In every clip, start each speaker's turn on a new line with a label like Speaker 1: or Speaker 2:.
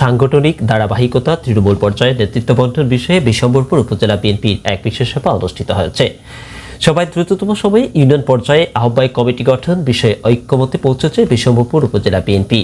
Speaker 1: সাংগঠনিক ধারাবাহিকতা তৃণমূল পর্যায়ে নেতৃত্ব বন্টন বিষয়ে বিশম্বরপুর উপজেলা বিএনপির এক বিশেষ সভা অনুষ্ঠিত হয়েছে। সবাই দ্রুততম সময়ে ইউনিয়ন পর্যায়ে আহ্বায়ক কমিটি গঠন বিষয়ে ঐক্যমতে পৌঁছেছে বিশম্বরপুর উপজেলা বিএনপি।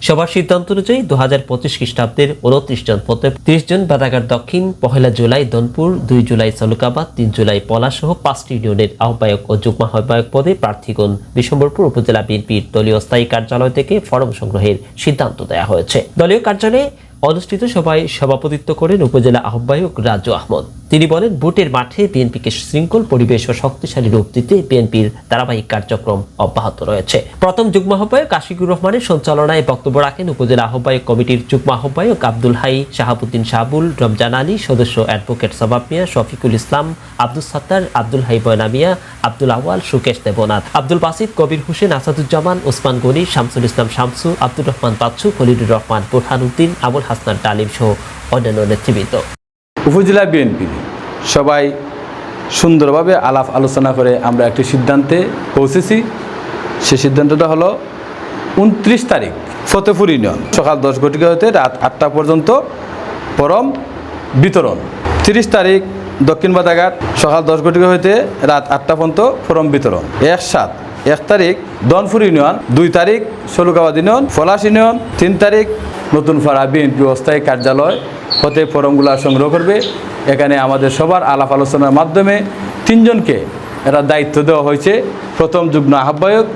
Speaker 1: সবার সিদ্ধান্ত অনুযায়ী দু হাজার পঁচিশ খ্রিস্টাব্দের উনত্রিশ জন পদে ত্রিশ জন বাদাগার দক্ষিণ, পহেলা জুলাই দনপুর, দুই জুলাই সলুকাবাদ, তিন জুলাই পলা সহ পাঁচটি ইউনিয়নের আহ্বায়ক ও যুগ্ম আহ্বায়ক পদে প্রার্থীগণ বিশম্বরপুর উপজেলা বিএনপির দলীয় স্থায়ী কার্যালয় থেকে ফরম সংগ্রহের সিদ্ধান্ত দেওয়া হয়েছে। দলীয় কার্যালয়ে অনুষ্ঠিত সভায় সভাপতিত্ব করেন উপজেলা আহ্বায়ক রাজু আহমদ। তিনি বলেন, ভোটের মাঠে বিএনপিকে শৃঙ্খল, পরিবেশ ও শক্তিশালী রূপ দিতে বিএনপির ধারাবাহিক কার্যক্রম অব্যাহত রয়েছে। প্রথম যুগ্ম আহ্বায়ক আশিকুর রহমানের সঞ্চালনায় বক্তব্য রাখেন উপজেলা আহ্বায়ক কমিটির যুগ্ম আহ্বায়ক আব্দুল হাই, শাহাবুদ্দিন শাহাবুল রমজান আলী, সদস্য অ্যাডভোকেট সবাব মিয়া, শফিকুল ইসলাম, আব্দুল সাত্তার, আব্দুল হাই বয়না মিয়া, আব্দুল আওয়াল সুকেশ দেবনাথ, আব্দুল বাসিদ, কবির হোসেন, আসাদুজ্জামান, ওসমান গনি, শামসুল ইসলাম শামসু, আব্দুর রহমান পাচ্ছু খলিলুর রহমান বুরহানুদ্দিন আবুল হাসনান তালিম সহ অন্যান্য নেতৃবৃন্দ।
Speaker 2: উপজেলা বিএনপি সবাই সুন্দরভাবে আলাপ আলোচনা করে আমরা একটি সিদ্ধান্তে পৌঁছেছি। সে সিদ্ধান্তটা হলো উনত্রিশ তারিখ ফতেপুর ইউনিয়ন, সকাল দশ ঘটিকা হতে রাত আটটা পর্যন্ত পরম বিতরণ। তিরিশ তারিখ, দক্ষিণ বাদাঘাট, সকাল দশ ঘটিকা হইতে রাত আটটা পর্যন্ত ফরম বিতরণ। এক সাত এক তারিখ, দনপুর ইউনিয়ন, দুই তারিখ সলুকাবাদ ইউনিয়ন ফলাশ ইউনিয়ন, তিন তারিখ নতুন ফাড়া বিএনপি অস্থায়ী কার্যালয় হতে ফরমগুলো সংগ্রহ করবে। এখানে আমাদের সবার আলাপ আলোচনার মাধ্যমে তিনজনকে এরা দায়িত্ব দেওয়া হয়েছে। প্রথম যুগ্ম আহ্বায়ক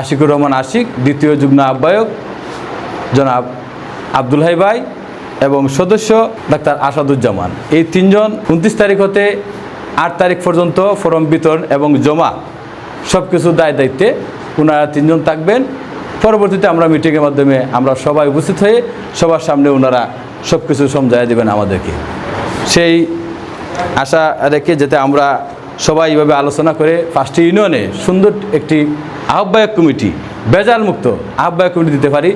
Speaker 2: আশিকুর রহমান আশিক, দ্বিতীয় যুগ্ম আহ্বায়ক জনাব আব্দুল হাই ভাই এবং সদস্য ডাক্তার আসাদুজ্জামান। এই তিনজন উনত্রিশ তারিখ হতে আট তারিখ পর্যন্ত ফরম বিতরণ এবং জমা সব কিছু দায় দায়িত্বে ওনারা তিনজন থাকবেন। পরবর্তীতে আমরা মিটিংয়ের মাধ্যমে আমরা সবাই উপস্থিত হয়ে সবার সামনে ওনারা সব কিছু সমঝায় দেবেন আমাদেরকে। সেই আশা রেখে যাতে আমরা সবাই এইভাবে আলোচনা করে পাঁচটি ইউনিয়নে সুন্দর একটি আহ্বায়ক কমিটি বেজাল মুক্ত আহ্বায়ক কমিটি দিতে পারি।